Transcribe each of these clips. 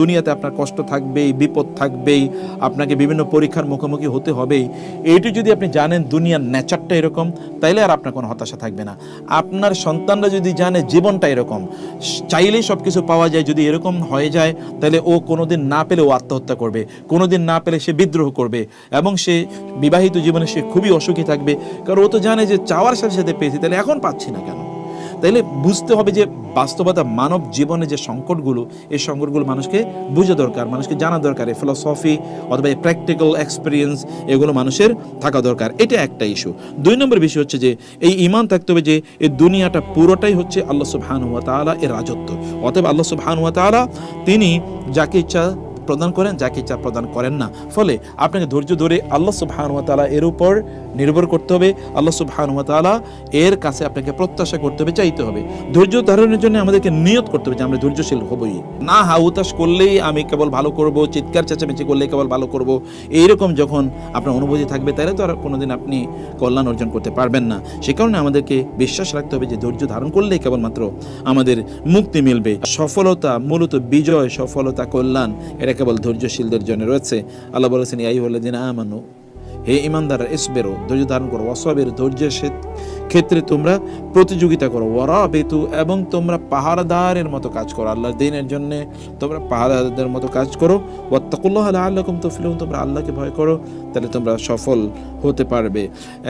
দুনিয়াতে আপনার কষ্ট থাকবেই, বিপদ থাকবেই, আপনাকে বিভিন্ন পরীক্ষার মুখোমুখি হতে হবেই। এইটি যদি আপনি জানেন, দুনিয়ার নেচারটা এরকম, তাইলে আর আপনার কোনো হতাশা থাকবে না। আপনার সন্তানরা যদি জানে, জীবনটা এরকম, চাইলেই সব কিছু পাওয়া যায়, যদি এরকম হয়ে যায় তাহলে ও কোনোদিন না পেলে ও আত্মহত্যা করবে। কোনোদিন না পেলে সে বিদ্রোহ করবে এবং সে বিবাহিত জীবনে সে খুবই অসুখী থাকবে। কারণ ও তো জানে যে চাওয়ার সাথে সাথে পেয়েছি তাহলে এখন পাচ্ছি না কেন? তাইলে বুঝতে হবে যে বাস্তবতা মানব জীবনে যে সংকটগুলো, এই সংকটগুলো মানুষকে বুঝে দরকার, মানুষকে জানা দরকার, এই ফিলসফি অথবা এই প্র্যাকটিক্যাল এক্সপিরিয়েন্স এগুলো মানুষের থাকা দরকার, এটা একটা ইস্যু দুই নম্বর বিষয় হচ্ছে যে, এই ইমান থাকতে হবে যে, এই দুনিয়াটা পুরোটাই হচ্ছে আল্লাহ সুবহান হুয়া তাআলা এর রাজত্ব। অতএব আল্লাহ সুবহান হুয়া তাআলা, তিনি যাকে ইচ্ছা প্রদান করেন, যাকে ইচ্ছা প্রদান করেন না। ফলে আপনাকে ধৈর্য ধরে আল্লাহ সুবহানুয়া তাআলা এর উপর নির্ভর করতে হবে। আল্লাহ সুবহানুয়া তাআলা এর কাছে আপনাকে প্রত্যাশা করতে হবে, চাইতে হবে। ধৈর্য ধারণের জন্য আমাদেরকে নিয়ত করতে হবে যে আমরা ধৈর্যশীল হবই। না হাউতাস করলেই আমি কেবল ভালো করব, চিৎকার চেঁচামেচি করলে কেবল ভালো করব। এইরকম যখন আপনার অনুভূতি থাকবে, তাহলে তো আর কোনোদিন আপনি কল্যাণ অর্জন করতে পারবেন না। সে কারণে আমাদেরকে বিশ্বাস রাখতে হবে যে ধৈর্য ধারণ করলেই কেবলমাত্র আমাদের মুক্তি মিলবে। সফলতা মূলত বিজয়, সফলতা কল্যাণ, এটা কেবল ধৈর্যশীলদের জন্য রয়েছে। আল্লাহ বলেছেন ইয়াই হলে দিন আমানু, হে ইমানদার এসবেরো ধৈর্য ধারণ করো। অসবের ধৈর্যের ক্ষেত্রে তোমরা প্রতিযোগিতা করো। ওরা বেতু এবং তোমরা পাহাড়দারের মতো কাজ করো, আল্লাহর দিনের জন্য তোমরা পাহাড়দারদের মতো কাজ করো। ওয়াত্তাকুল্লাহ আল্লাহকুম তফিলুম তোমরা আল্লাহকে ভয় করো, তাহলে তোমরা সফল হতে পারবে।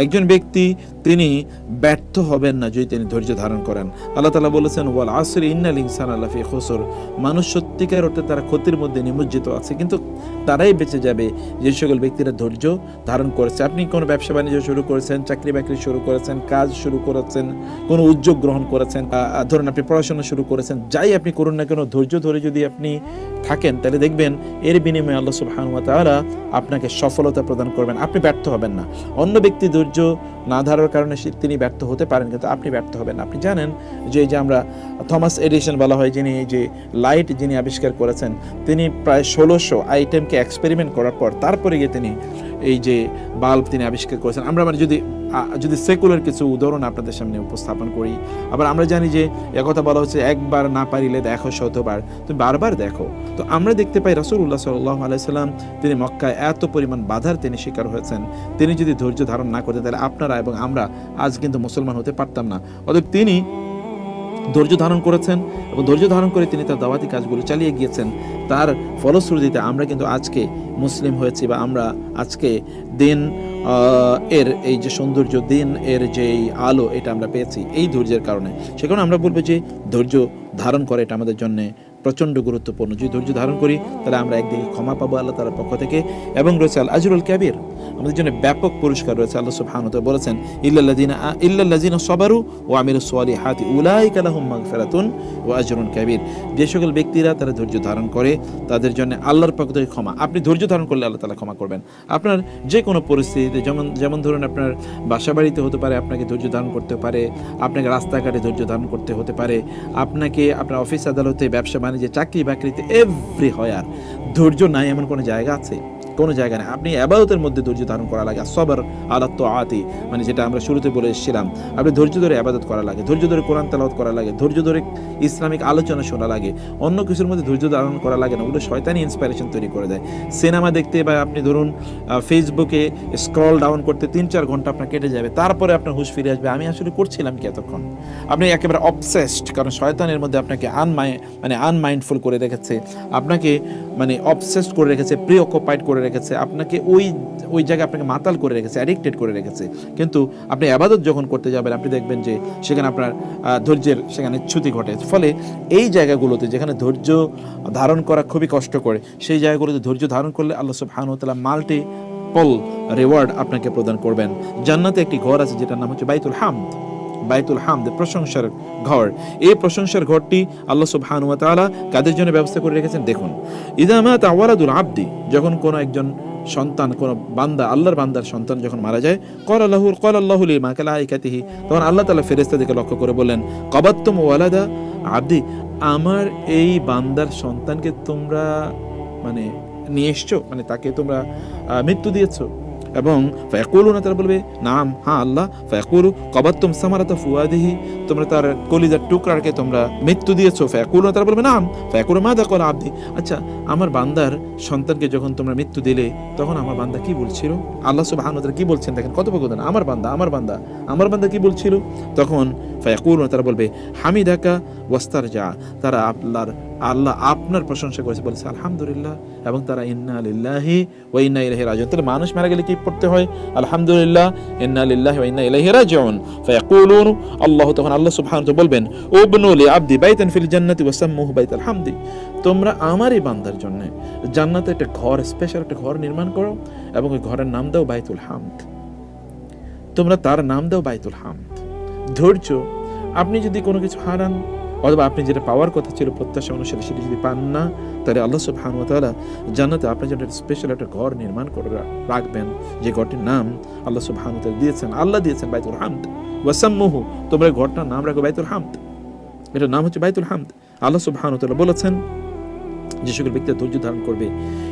একজন ব্যক্তি, তিনি ব্যর্থ হবেন না যদি তিনি ধৈর্য ধারণ করেন। আল্লাহ তালা বলেছেন, ওয়াল আসর, ইন্নাল ইনসান আল্লাহ ফি খুসর। মানুষ সত্যিকার অর্থে তারা ক্ষতির মধ্যে নিমজ্জিত আছে, কিন্তু তারাই বেঁচে যাবে। যে সকল ব্যক্তিরা ধৈর্য ধারণ করেছে, আপনি কোনো ব্যবসা বাণিজ্য শুরু করেছেন, চাকরি বাকরি শুরু করেছেন, কাজ শুরু করেছেন, কোনো উদ্যোগ গ্রহণ করেছেন ধরুন আপনি পড়াশোনা শুরু করেছেন, যাই আপনি করুন না কেন, ধৈর্য ধরে যদি আপনি থাকেন, তাহলে দেখবেন এর বিনিময়ে আল্লাহ সুবহানাহু ওয়া তাআলা আপনাকে সফলতা প্রদান করবেন, আপনি ব্যর্থ হবেন না। অন্য ব্যক্তি ধৈর্য না ধরার কারণে তিনি ব্যর্থ হতে পারেন, কিন্তু আপনি ব্যর্থ হবেন না। আপনি জানেন যে যে আমরা থমাস এডিসন বলা হয়, যিনি যে লাইট যিনি আবিষ্কার করেছেন, তিনি প্রায় ষোলোশো আইটেমকে এক্সপেরিমেন্ট করার পর তারপরে গিয়ে তিনি এই যে বাল্ব তিনি আবিষ্কার করেছেন। আমরা মানে যদি যদি সেকুলার কিছু উদাহরণ আপনাদের সামনে উপস্থাপন করি, আবার আমরা জানি যে একথা বলা হচ্ছে, একবার না পারিলে দেখো শতবার। তুমি বারবার দেখো। তো আমরা দেখতে পাই রাসূলুল্লাহ সাল্লাহ আলাইসাল্লাম তিনি মক্কায় এত পরিমাণ বাধার তিনি শিকার হয়েছেন। তিনি যদি ধৈর্য ধারণ না করতেন, তাহলে আপনারা এবং আমরা আজ কিন্তু মুসলমান হতে পারতাম না। অতএব তিনি ধৈর্য ধারণ করেছেন এবং ধৈর্য ধারণ করে তিনি তার দাওয়াতি কাজগুলো চালিয়ে গিয়েছেন। তার ফলশ্রুতিতে আমরা কিন্তু আজকে মুসলিম হয়েছি বা আমরা আজকে দিন এর এই যে সৌন্দর্য, দিন এর যে আলো, এটা আমরা পেয়েছি এই ধৈর্যের কারণে। সে কারণে আমরা বলব যে ধৈর্য ধারণ করে এটা আমাদের জন্যে প্রচণ্ড গুরুত্বপূর্ণ। যদি ধৈর্য ধারণ করি, তাহলে আমরা একদিকে ক্ষমা পাবো আল্লাহ তালার পক্ষ থেকে। এবং রয়েছে আল আজরুল কাবির। আমাদের জন্য ব্যাপক পুরস্কার রয়েছে, আল্লাহ সুবহানাহু ওয়া বলেছেন, ইল্লাল্লাযিনা ইল্লাল্লাযিনা সাবারু ওয়া আমিলুস সালিহাতি উলাইকা লাহুম মাগফিরাতুন ওয়া আজরুন কাবীর। যে সকল ব্যক্তিরা তারা ধৈর্য ধারণ করে, তাদের জন্য আল্লাহর পক্ষ থেকে ক্ষমা। আপনি ধৈর্য ধারণ করলে আল্লাহ তাআলা ক্ষমা করবেন। আপনার যে কোনো পরিস্থিতিতে, যেমন যেমন ধরুন আপনার বাসা বাড়িতে হতে পারে, আপনাকে ধৈর্য ধারণ করতে পারে, আপনাকে রাস্তাঘাটে ধৈর্য ধারণ করতে হতে পারে, আপনাকে আপনার অফিস আদালতে, ব্যবসা বাণিজ্যে চাকরি বাকরিতে এভরি হয় আর ধৈর্য নাই এমন কোনো জায়গা আছে? কোনো জায়গা নেই। আপনি আবাদতের মধ্যে ধৈর্য ধারণ করা লাগে, সবর আলাত আতি মানে যেটা আমরা শুরুতে বলে এসেছিলাম। আপনি ধৈর্য ধরে আবাদত করা লাগে, ধৈর্য ধরে কোরআন তেলাওয়াত করা লাগে, ধৈর্য ধরে ইসলামিক আলোচনা শোনা লাগে, অন্য কিছুর মধ্যে ধৈর্য ধারণ করা লাগে না, ওগুলো শয়তানি ইন্সপিরেশন তৈরি করে দেয়। সিনেমা দেখতে বা আপনি ধরুন ফেসবুকে স্ক্রল ডাউন করতে তিন চার ঘণ্টা আপনার কেটে যাবে, তারপরে আপনার হুশ ফিরে আসবে। আমি আসলে করছিলাম কি এতক্ষণ? আপনি একেবারে অবসেসড কারণ শয়তানের মধ্যে আপনাকে আনমাই মানে আনমাইন্ডফুল করে রেখেছে, আপনাকে মানে অবসেসড করে রেখেছে প্রি অকুপাইড করে রেখেছে। আপনাকে ওই ওই জায়গায় আপনাকে মাতাল করে রেখেছে অ্যাডিক্টেড করে রেখেছে। কিন্তু আপনি আবাদত যখন করতে যাবেন, আপনি দেখবেন যে সেখানে আপনার ধৈর্যের সেখানে চ্যুতি ঘটে। ফলে এই জায়গাগুলোতে যেখানে ধৈর্য ধারণ করা খুবই কষ্ট করে সেই জায়গাগুলোতে ধৈর্য ধারণ করলে আল্লাহ ওয়া তাআলা মাল্টি পল রিওয়ার্ড আপনাকে প্রদান করবেন। জান্নাতে একটি ঘর আছে যেটার নাম হচ্ছে বাইতুল হামদ। বাইতুল হামদ প্রশংসার ঘর। এই প্রশংসার ঘরটি আল্লাহ সুবহানাহু ওয়া তাআলা কাদের জন্য ব্যবস্থা করে রেখেছেন? দেখুন ইদামা তাওয়ালাদুল আবদি যখন কোনো একজন সন্তান, কোনো বান্দা, আল্লাহর বান্দার সন্তান যখন মারা যায় কল আল্লাহ কল আল্লাহ লিমা কালাইকাতিহি তখন আল্লাহ তাআলা ফেরেশতাদেরকে লক্ষ্য করে বললেন, কবাত্তুম ওয়ালাদা আবদি আমার এই বান্দার সন্তানকে তোমরা মানে নিয়ে এসছো? মানে তাকে তোমরা মৃত্যু দিয়েছ? এবং ফয়াকুলু না তারা বলবে, নাম হ্যাঁ আল্লাহ, ফয়াকুলু, কবাত্তুম সামারাতা ফুয়াদিহি, তোমরা তার কলিজার টুকরাকে তোমরা মৃত্যু দিয়েছ ফয়াকুলু না তারা বলবে, নাম, ফয়াকুলু মা দেখো আব্দি? আচ্ছা আমার বান্দার সন্তানকে যখন তোমরা মৃত্যু দিলে, তখন আমার বান্দা কি বলছিল? আল্লাহ সব ওয়া কি বলছেন দেখেন, কত বকদান আমার বান্দা আমার বান্দা। আমার বান্দা কি বলছিল? তখন ফায়াকুলু তারা বলবে, হামিদাকা ওয়াস্তার যা তারা আল্লাহর, আল্লাহ আপনার প্রশংসা করেছে। বলেছে, আলহামদুলিল্লাহ। এবং তারা, ইন্না লিল্লাহি ওয়া ইন্না ইলাইহি রাজিউন। তাহলে মানুষ মারা গেলে কি পড়তে হয়? আলহামদুলিল্লাহ। ইন্না লিল্লাহি ওয়া ইন্না ইলাইহি রাজিউন। ফায়াকুলুন, আল্লাহ তখন, আল্লাহ সুবহানাহু ওয়া বলবেন, উবনু লি আবদি বাইতান ফিল জান্নাতি ওয়া সাম্মুহু বাইতাল হামদি। তোমরা আমারই বান্দার জন্য জান্নাতে একটা ঘর স্পেশাল একটা ঘর নির্মাণ করো এবং ওই ঘরের নাম দাও বাইতুল হামদ। তোমরা তার নাম দাও বাইতুল হামদ ধৈর্য, আপনি যদি কোনো কিছু হারান, অথবা আপনি যেটা পাওয়ার কথা ছিল প্রত্যাশা অনুসারে সেটি যদি পান না, তাহলে আল্লাহ সুবহান ওয়া তাআলা জান্নাতে আপনার জন্য একটা স্পেশাল একটা ঘর নির্মাণ করে রাখবেন। যে ঘরটির নাম আল্লাহ সুবহান ওয়া তাআলা দিয়েছেন। আল্লাহ দিয়েছেন বাইতুল হামদ। ওয়াসাম্মুহু, তোমরা ঘরটার নাম রাখো বাইতুল হামদ। এটার নাম হচ্ছে বাইতুল হামদ। আল্লাহ সুবহান ওয়া তাআলা বলেছেন, যে সকল ব্যক্তি ধৈর্য ধারণ করবে,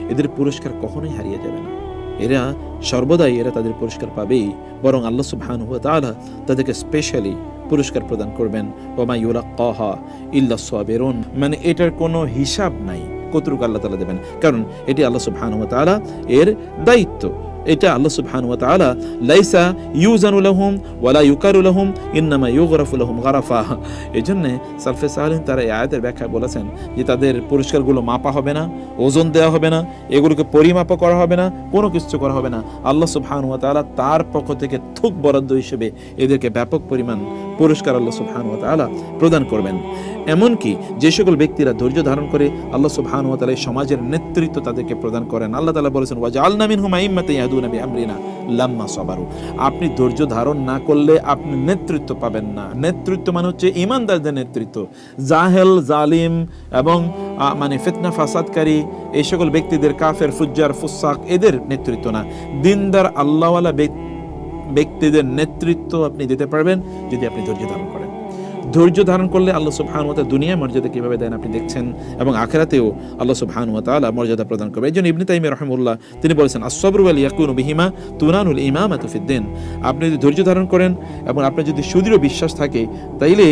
এদের পুরস্কার কখনোই হারিয়ে যাবে না। এরা সর্বদাই এরা তাদের পুরস্কার পাবেই, বরং আল্লাহ সুবহান হুয়া তাআলা তাদেরকে স্পেশালি পুরস্কার প্রদান করবেন। ওমা কহ ইল্লা সাবিরুন। মানে এটার কোনো হিসাব নাই, কতটুকু আল্লাহ তালা দেবেন। কারণ এটি আল্লাহ সুবহান হুয়া তাআলা এর দায়িত্ব। এটা আল্লাহ সুবহান ওয়া তাআলা, লাইসা ইন্নামা সালফে তারা এই আয়াতের ব্যাখ্যায় বলেছেন যে তাদের পুরস্কারগুলো মাপা হবে না, ওজন দেওয়া হবে না, এগুলোকে পরিমাপ করা হবে না, কোনো কিছু করা হবে না। আল্লাহ সুবহান ওয়া তাআলা তার পক্ষ থেকে থুক বরাদ্দ হিসেবে এদেরকে ব্যাপক পরিমাণ পুরস্কার আল্লাহ সুবহান ওয়া প্রদান করবেন। এমনকি যে সকল ব্যক্তিরা ধৈর্য ধারণ করে আল্লাহ সুবহান ওয়া সমাজের নেতৃত্ব তাদেরকে প্রদান করেন, আল্লাহ তাআলা বলেছেন, ওয়াজআলনা মিনহুম আইম্মাতান ইয়াহদুনা লাম্মা সাবারু। আপনি ধৈর্য ধারণ না করলে আপনি নেতৃত্ব পাবেন না। নেতৃত্ব মানে হচ্ছে ইমানদারদের নেতৃত্ব। জাহেল, জালিম এবং মানে ফিতনা ফাসাদকারী এই সকল ব্যক্তিদের কাফের, ফুজ্জার, ফুসাক এদের নেতৃত্ব না। দিনদার, আল্লাহওয়ালা ব্যক্তি ব্যক্তিদের নেতৃত্ব আপনি দিতে পারবেন যদি আপনি ধৈর্য ধারণ করেন। ধৈর্য ধারণ করলে আল্লাহ সুবহান ওয়া তাআলা দুনিয়ায় মর্যাদা কীভাবে দেন আপনি দেখছেন এবং আখেরাতেও আল্লাহ সুবহান ওয়া তাআলা মর্যাদা প্রদান করবে। এই জন্য ইবনে তাইমিয়া রাহিমাহুল্লাহ তিনি বলেছেন, আস-সাবরু ওয়াল ইয়াকুনু বিহিমা তুনানুল ইমামাতু ফিদ্দিন আপনি যদি ধৈর্য ধারণ করেন এবং আপনার যদি সুদৃঢ় বিশ্বাস থাকে, তাইলে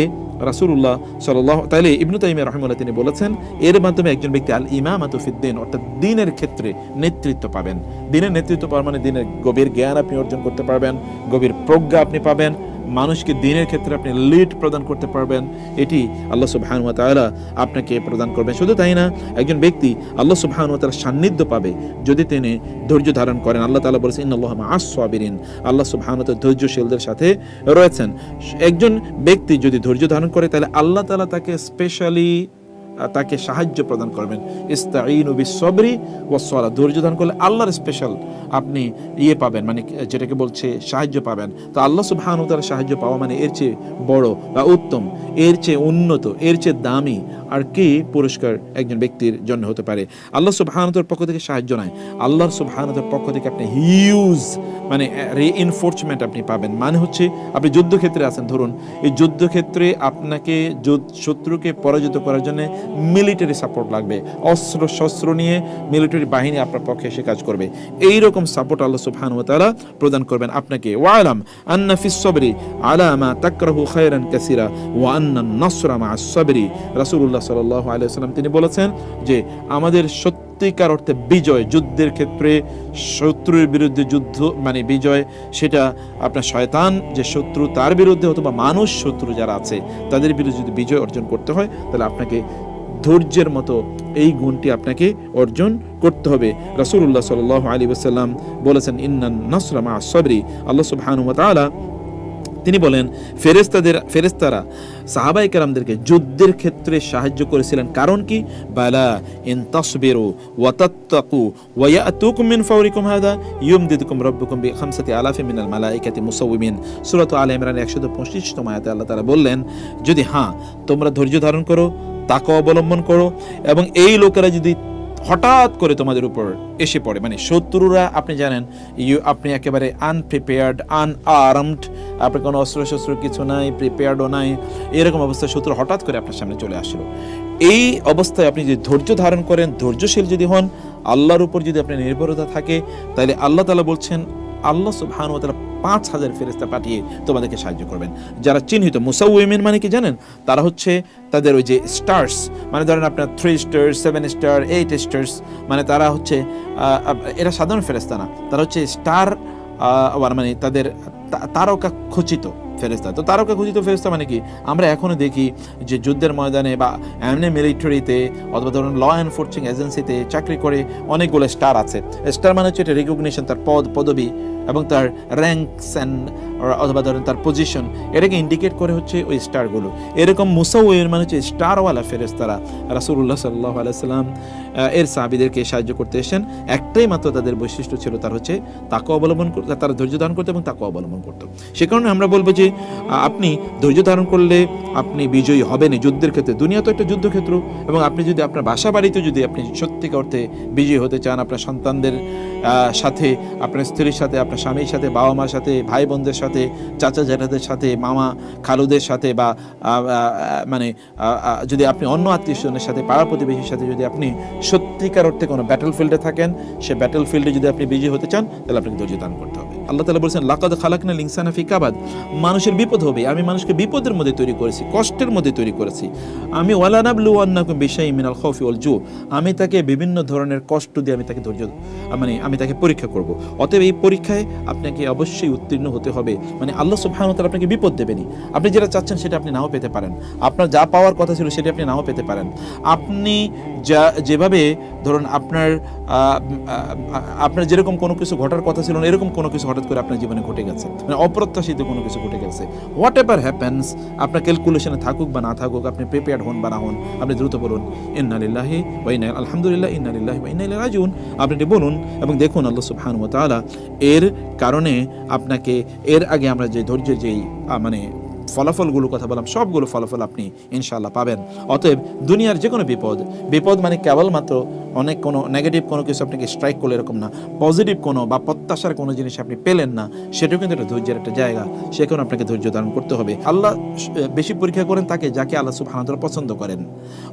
রাসূলুল্লাহ সাল্লাল্লাহু, তাইলে ইবনু তাইমিয়া রাহিমাহুল্লাহ তিনি বলেছেন, এর মাধ্যমে একজন ব্যক্তি আল ইমামাতু ফিদ্দিন অর্থাৎ দিনের ক্ষেত্রে নেতৃত্ব পাবেন। দিনের নেতৃত্ব পাওয়ার মানে দিনের গভীর জ্ঞান আপনি অর্জন করতে পারবেন, গভীর প্রজ্ঞা আপনি পাবেন মানুষকে দিনের ক্ষেত্রে আপনি লিড প্রদান করতে পারবেন, এটি আল্লাহ সুবহান তালা আপনাকে প্রদান করবেন। শুধু তাই না, একজন ব্যক্তি আল্লাহ সুবহান ওয়া তাআলার সান্নিধ্য পাবে যদি তিনি ধৈর্য ধারণ করেন। আল্লাহ তালা বলেছেন আল্লাহ মা'আস সাবিরিন। আল্লাহ সুবহান ওয়া ধৈর্যশীলদের সাথে রয়েছেন। একজন ব্যক্তি যদি ধৈর্য ধারণ করে, তাহলে আল্লাহ তালা তাকে স্পেশালি তাকে সাহায্য প্রদান করবেন। ইস্তাইনু বিসবরি সরা ধৈর্য ধারণ করলে আল্লাহর স্পেশাল আপনি ইয়ে পাবেন মানে যেটাকে বলছে সাহায্য পাবেন। তো আল্লাহ সুবহানাহু ওয়া সাহায্য পাওয়া মানে এর চেয়ে বড় বা উত্তম, এর চেয়ে উন্নত, এর চেয়ে দামি আর কি পুরস্কার একজন ব্যক্তির জন্য হতে পারে। আল্লাহ সুবহানাহু ওয়া পক্ষ থেকে সাহায্য নয় আল্লাহর সুবহানাহু ওয়া পক্ষ থেকে আপনি হিউজ মানে রিইনফোর্সমেন্ট আপনি পাবেন। মানে হচ্ছে আপনি যুদ্ধক্ষেত্রে আছেন। ধরুন, এই যুদ্ধক্ষেত্রে আপনাকে শত্রুকে পরাজিত করার জন্য মিলিটারি সাপোর্ট লাগবে। অস্ত্র, শস্ত্র নিয়ে মিলিটারি বাহিনী আপনার পক্ষে এসে কাজ করবে। এই রকম সাপোর্ট আল্লাহ সুবহানাহু ওয়া তাআলা প্রদান করবেন আপনাকে। ওয়ালাম আন্না ফিস সবরি আলা মা তাকরাহু খায়রান কাসীরা ওয়া আন্না নাসরা মা আস-সাবরি রাসূলুল্লাহ সাল্লাল্লাহু আলাইহি ওয়াসাল্লাম, তিনি বলেছেন যে আমাদের সত্যিকার অর্থে বিজয় যুদ্ধের ক্ষেত্রে শত্রুর বিরুদ্ধে যুদ্ধ মানে বিজয়, সেটা আপনার শয়তান যে শত্রু তার বিরুদ্ধে অথবা মানুষ শত্রু যারা আছে, তাদের বিরুদ্ধে যদি বিজয় অর্জন করতে হয়, তাহলে আপনাকে ধৈর্যের মতো এই গুণটি আপনাকে অর্জন করতে হবে। রাসূলুল্লাহ সাল্লাল্লাহু আলাইহি ওয়াসাল্লাম বলেছেন, ইন্নান নাসরা মা সবরি আল্লাহ তাআলা তিনি বলেন ফেরেস্তাদের ফেরেস্তারা সাহাবাই কারামদেরকে যুদ্ধের ক্ষেত্রে সাহায্য করেছিলেন। কারণ কি? বালা ইন তাসবিরু ওয়া তাত্তাকু ওয়া ইয়াতুকুম মিন ফাওরিকুম হাদা ইউমদিদুকুম রাব্বুকুম বি খামসাতি আলাফি মিনাল মালাইকাতি মুসাউমিন সূরা আলে ইমরান 125 তম আয়াতে আল্লাহ তাআলা বললেন, যদি হ্যাঁ তোমরা ধৈর্য ধারণ করো, তাকে অবলম্বন করো এবং এই লোকেরা যদি হঠাৎ করে তোমাদের উপর এসে পড়ে। মানে শত্রুরা, আপনি জানেন, ইউ, আপনি একেবারে আনপ্রিপেয়ার্ড আনআর্মড আপনার কোনো অস্ত্র শস্ত্র কিছু নাই প্রিপেয়ার্ডও নাই, এরকম অবস্থায় শত্রু হঠাৎ করে আপনার সামনে চলে আসলো। এই অবস্থায় আপনি যদি ধৈর্য ধারণ করেন, ধৈর্যশীল যদি হন, আল্লাহর উপর যদি আপনার নির্ভরতা থাকে, তাহলে আল্লাহ তালা বলছেন আল্লাহ সুবহান ও তারা পাঁচ হাজার ফেরিস্তা পাঠিয়ে তোমাদেরকে সাহায্য করবেন। যারা চিহ্নিত মুসাউমেন মানে কি জানেন? তারা হচ্ছে তাদের ওই যে স্টার্স মানে ধরেন আপনার three star, seven star, eight stars মানে তারা হচ্ছে এরা সাধারণ ফেরেস্তা না তারা হচ্ছে স্টার মানে তাদের তারকা খচিত। ফেরেস্তা তো তারকা খচিত ফেরেস্তা মানে কি? আমরা এখনও দেখি যে যুদ্ধের ময়দানে বা এমনি মিলিটারিতে অথবা ধরুন ল এনফোর্সিং এজেন্সিতে চাকরি করে অনেকগুলো স্টার আছে। স্টার মানে হচ্ছে এটা রেকগনিশন তার পদ, পদবি এবং তার র্যাঙ্কস অ্যান্ড অথবা ধরেন তার পজিশন এটাকে ইন্ডিকেট করে হচ্ছে ওই স্টারগুলো এরকম মুসাউয়ের মানে হচ্ছে স্টারওয়ালা ফেরেস্তারা রাসুল্লাহ সাল্লাহ আলাইসাল্লাম এর সাহাবিদেরকে সাহায্য করতে এসেছেন। একটাই মাত্র তাদের বৈশিষ্ট্য ছিল তার হচ্ছে তাকে অবলম্বন করতে তারা ধৈর্য ধারণ করতো এবং তাকে অবলম্বন করতো। সে কারণে আমরা বলব যে আপনি ধৈর্য ধারণ করলে আপনি বিজয়ী হবেন এই যুদ্ধের ক্ষেত্রে। দুনিয়া তো একটা যুদ্ধক্ষেত্র এবং আপনি যদি আপনার বাসা বাড়িতে যদি আপনি সত্যিকার অর্থে বিজয়ী হতে চান, আপনার সন্তানদের সাথে, আপনার স্ত্রীর সাথে, আপনার স্বামীর সাথে বাবা মার সাথে ভাই বোনদের সাথে, চাচা জ্যাঠাদের সাথে, মামা খালুদের সাথে বা মানে যদি আপনি অন্য আত্মীয় স্বজনের সাথে, পাড়া প্রতিবেশীর সাথে যদি আপনি সত্যিকার অর্থে কোনো ব্যাটল ফিল্ডে থাকেন, সে ব্যাটল ফিল্ডে যদি আপনি বিজয়ী হতে চান, তাহলে আপনাকে ধৈর্য দান করতে হবে। আল্লাহ তালা বলছেন, লাকাদ খালাকনা লিংসানা ফি কাবাদ। মানুষের বিপদ হবে। আমি মানুষকে বিপদের মধ্যে তৈরি করেছি, কষ্টের মধ্যে তৈরি করেছি। আমি ওয়ালানাবলু আন্নাকুম বিশাই মিনাল খৌফি ওয়াল জু আমি তাকে বিভিন্ন ধরনের কষ্ট দিয়ে আমি তাকে ধৈর্য মানে আমি তাকে পরীক্ষা করব। অতএব এই পরীক্ষায় আপনাকে অবশ্যই উত্তীর্ণ হতে হবে। মানে আল্লাহ সুবহানাহু আপনাকে বিপদ দেবেনি আপনি যেটা চাচ্ছেন সেটা আপনি নাও পেতে পারেন। আপনার যা পাওয়ার কথা ছিল সেটা আপনি নাও পেতে পারেন। আপনি যা, যেভাবে ধরুন আপনার আপনার যেরকম কোনো কিছু ঘটার কথা ছিল না, এরকম কোনো কিছু হঠাৎ করে আপনার জীবনে ঘটে গেছে। মানে অপ্রত্যাশিত কোনো কিছু ঘটে গেছে। হোয়াট এভার হ্যাপেন্স আপনার ক্যালকুলেশনে থাকুক বা না থাকুক, আপনি প্রিপেয়ার্ড হন বা না হন, আপনি দ্রুত বলুন ইন্নালিল্লাহি ওয়া ইন্না আলহামদুলিল্লাহ ইন্নালিল্লাহি ওয়া ইন্না রাজিউন। আপনি এটি বলুন এবং দেখুন, আল্লাহ সুবহানাহু ওয়া তাআলা এর কারণে আপনাকে, এর আগে আমরা যে ধৈর্য যেই মানে ফলাফলগুলো কথা বললাম, সবগুলো ফলাফল আপনি ইনশাল্লাহ পাবেন। অতএব দুনিয়ার যে কোনো বিপদ বিপদ মানে কেবলমাত্র অনেক কোনো নেগেটিভ কোনো কিছু আপনাকে স্ট্রাইক করলে এরকম না। পজিটিভ কোনো বা প্রত্যাশার কোনো জিনিস আপনি পেলেন না, সেটাও কিন্তু একটা ধৈর্যের একটা জায়গা সেখানে আপনাকে ধৈর্য ধারণ করতে হবে। আল্লাহ বেশি পরীক্ষা করেন তাকে যাকে আল্লাহ সুবহানাহু পছন্দ করেন।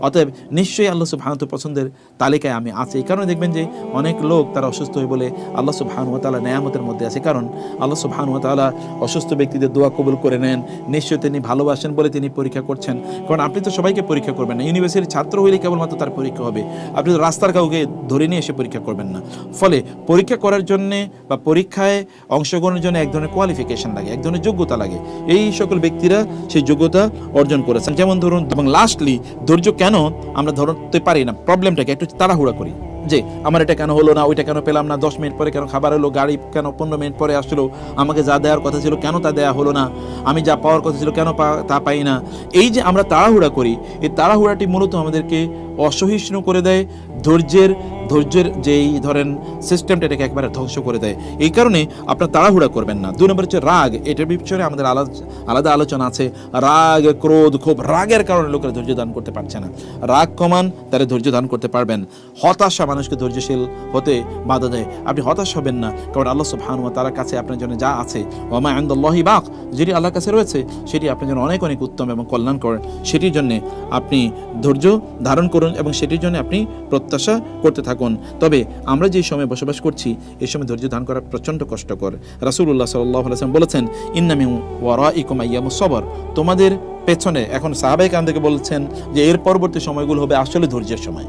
অতএব নিশ্চয়ই আল্লাহ সুবহানাহু পছন্দের তালিকায় আমি আছি। এই কারণে দেখবেন যে অনেক লোক তারা অসুস্থ হয়ে বলে আল্লাহ সুবহানাহু তাআলা নেয়ামতের মধ্যে আছে। কারণ আল্লাহ সুবহানাহু তাআলা অসুস্থ ব্যক্তিদের দোয়া কবুল করে নেন, নিশ্চয়ই তিনি ভালোবাসেন বলে তিনি পরীক্ষা করছেন। কারণ আপনি তো সবাইকে পরীক্ষা করবেন না। ইউনিভার্সিটির ছাত্র হইলে কেবলমাত্র তার পরীক্ষা হবে। আপনি তো রাস্তার কাউকে ধরে নিয়ে এসে পরীক্ষা করবেন না। ফলে পরীক্ষা করার জন্যে বা পরীক্ষায় অংশগ্রহণের জন্য এক ধরনের কোয়ালিফিকেশন লাগে, এক ধরনের যোগ্যতা লাগে। এই সকল ব্যক্তিরা সেই যোগ্যতা অর্জন করেছেন। যেমন ধরুন, এবং লাস্টলি ধৈর্য কেন আমরা ধরতে পারি না? প্রবলেমটাকে একটু তাড়াহুড়া করি। যে, আমার এটা কেন হলো না? ওইটা কেন পেলাম না? দশ মিনিট পরে কেন খাবার হলো? গাড়ি কেন পনেরো মিনিট পরে আসলো? আমাকে যা দেওয়ার কথা ছিল কেন তা দেওয়া হলো না? আমি যা পাওয়ার কথা ছিল কেন তা পাই না? এই যে আমরা তাড়াহুড়া করি, এই তাড়াহুড়াটি মূলত আমাদেরকে অসহিষ্ণু করে দেয়, ধৈর্যের ধৈর্যের যেই ধরেন সিস্টেমটা এটাকে একবারে ধ্বংস করে দেয়। এই কারণে আপনার তাড়াহুড়া করবেন না। দুই নম্বর হচ্ছে রাগ। এটার পিছনে আমাদের আলাদা আলাদা আলোচনা আছে। রাগ, ক্রোধ খুব রাগের কারণে লোকেরা ধৈর্য দান করতে পারছে না। রাগ কমান তারা ধৈর্য দান করতে পারবেন। হতাশা মানুষকে ধৈর্যশীল হতে বাধা দেয়। আপনি হতাশ হবেন না। কারণ আল্লাহ সুবহান ওয়া তাআলার কাছে আপনার জন্য যা আছে ওমা আনন্দাল্লাহি বাক, যেটি আল্লাহর কাছে রয়েছে, সেটি আপনার জন্য অনেক অনেক উত্তম এবং কল্যাণকর। সেটির জন্য আপনি ধৈর্য ধারণ করুন এবং সেটির জন্য আপনি প্রত্যাশা করতে থাকুন। তবে আমরা যে সময় বসবাস করছি এই সময় ধৈর্য ধারণ করা প্রচণ্ড কষ্টকর। রাসূলুল্লাহ সাল্লাহ আলাইসাল্লাম বলেছেন ইন্নামি ওয়ারা ইকুম আইয়ামু সবর। তোমাদের পেছনে এখন সাহাবাই কান থেকে বলছেন যে, এর পরবর্তী সময়গুলো হবে আসলে ধৈর্যের সময়।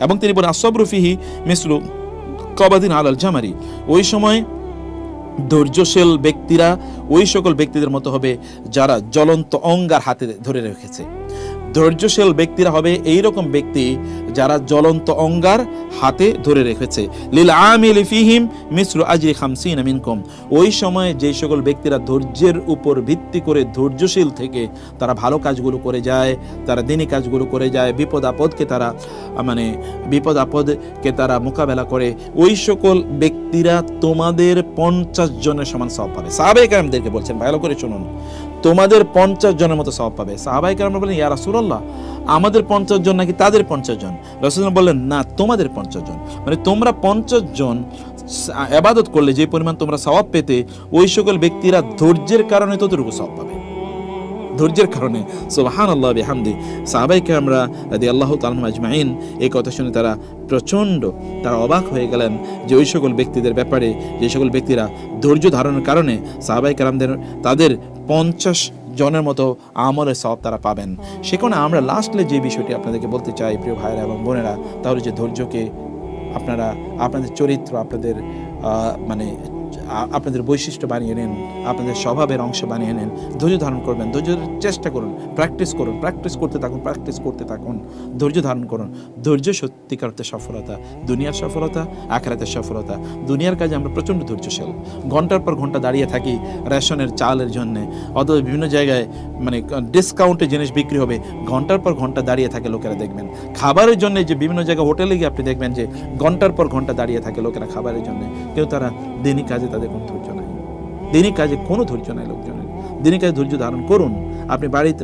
এবং তিনি বলেন আসব আসবরুফিহি মিসলু কবাদিন আলাল জামারি। ওই সময় ধৈর্যশীল ব্যক্তিরা, ওই সকল ব্যক্তিদের মতো হবে যারা জ্বলন্ত অঙ্গার হাতে ধরে রেখেছে। ধৈর্যশীল ব্যক্তিরা হবে এই রকম ব্যক্তি যারা জ্বলন্ত অঙ্গার হাতে ধরে রেখেছে। লীল আমিল ফিহিম মিশ্র আজরি খামসিন মিনকুম। ওই সময়ে যে সকল ব্যক্তিরা ধৈর্যের উপর ভিত্তি করে ধৈর্যশীল থেকে তারা ভালো কাজগুলো করে যায়, তারা দিনী কাজগুলো করে যায়, বিপদ আপদকে তারা মানে বিপদ আপদকে তারা মোকাবেলা করে। ওই সকল ব্যক্তিরা তোমাদের পঞ্চাশ জনের সমান সব পাবে। সাহাবাই কালামদেরকে বলছেন ভালো করে শুনুন। তোমাদের পঞ্চাশ জনের মতো সব পাবে। সাহাবাই কালাম বলেন, ইয়া রাসূলুল্লাহ, আমাদের পঞ্চাশ জন নাকি তাদের পঞ্চাশ জন? রসুল বললেন, না, তোমাদের পঞ্চাশ জন। মানে তোমরা পঞ্চাশ জন আবাদত করলে, যে পরিমাণ তোমরা সওয়াব পেতে, ওই সকল ব্যক্তিরা ধৈর্যের কারণে ততটুকু সওয়াব পাবে। ধৈর্যের কারণে। সোবাহান আল্লাহ বিহামদি। সাহাবাইকে আমরা রাদি আল্লাহ তালম আজমাইন এই কথা শুনে তারা প্রচণ্ড, তারা অবাক হয়ে গেলেন যে ওই সকল ব্যক্তিদের ব্যাপারে, যে সকল ব্যক্তিরা ধৈর্য ধারণের কারণে সাহাবাই কালামদের তাদের পঞ্চাশ জনের মতো আমলের সব তারা পাবেন। সে সেখানে আমরা লাস্টলে যে বিষয়টি আপনাদেরকে বলতে চাই, প্রিয় ভাইয়েরা এবং বোনেরা, তাহলে যে ধৈর্যকে আপনারা, আপনাদের চরিত্র, আপনাদের মানে আপনাদের বৈশিষ্ট্য বানিয়ে নেন, আপনাদের স্বভাবের অংশ বানিয়ে নেন। ধৈর্য ধারণ করবেন ধৈর্যের চেষ্টা করুন প্র্যাকটিস করুন প্র্যাকটিস করতে থাকুন প্র্যাকটিস করতে থাকুন। ধৈর্য ধারণ করুন। ধৈর্য সত্যিকার সফলতা, দুনিয়ার সফলতা, আখরাতের সফলতা। দুনিয়ার কাজে আমরা প্রচণ্ড ধৈর্যশীল। ঘণ্টার পর ঘণ্টা দাঁড়িয়ে থাকি রেশনের চালের জন্যে। অথবা বিভিন্ন জায়গায় মানে ডিসকাউন্টে জিনিস বিক্রি হবে, ঘণ্টার পর ঘণ্টা দাঁড়িয়ে থাকে লোকেরা দেখবেন। খাবারের জন্য যে বিভিন্ন জায়গায় হোটেলে গিয়ে আপনি দেখবেন যে, ঘণ্টার পর ঘণ্টা দাঁড়িয়ে থাকে লোকেরা খাবারের জন্য। কেউ তারা দিনই কাজে তাদের কোনো ধৈর্য নাই। দিনই কাজে কোনো ধৈর্য নাই লোকজনের। দিনই কাজে ধৈর্য ধারণ করুন। আপনি বাড়িতে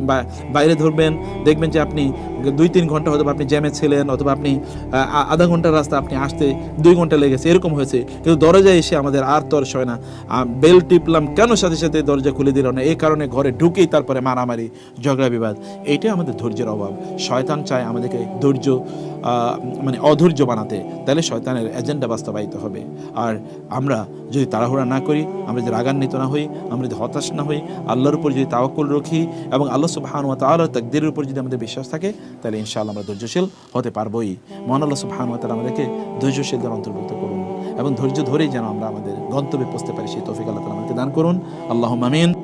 বাইরে ধরবেন, দেখবেন যে আপনি দুই তিন ঘণ্টা হয়তো আপনি জ্যামে ছিলেন, অথবা আপনি আধা ঘণ্টার রাস্তা আপনি আসতে দুই ঘণ্টা লেগেছে, এরকম হয়েছে। কিন্তু দরজায় এসে আমাদের আর তর্স হয় না। বেল টিপলাম কেন সাথে সাথে দরজা খুলে দিল না? এই কারণে ঘরে ঢুকেই তারপরে মারামারি, ঝগড়া, বিবাদ। এইটাই আমাদের ধৈর্যের অভাব। শয়তান চায় আমাদেরকে ধৈর্য মানে অধৈর্য বানাতে। তাহলে শয়তানের এজেন্ডা বাস্তবায়িত হবে। আর আমরা যদি তাড়াহুড়া না করি, আমরা যদি রাগান্বিত না হই, আমরা যদি হতাশ না হই, আল্লাহর উপর যদি তাওয়াক্কুল রাখি এবং আল্লাহ সুবহান তালার তাকদিরের উপর যদি আমাদের বিশ্বাস থাকে, তাহলে ইনশাআল্লাহ আমরা ধৈর্যশীল হতে পারবোই। মহান আল্লাহ সুবহান তালা আমাদেরকে ধৈর্যশীলদের অন্তর্ভুক্ত করুন এবং ধৈর্য ধরেই যেন আমরা আমাদের গন্তব্যে পৌঁছতে পারি, সেই তৌফিক আল্লাহ তালা আমাদেরকে দান করুন। আল্লাহ আমিন।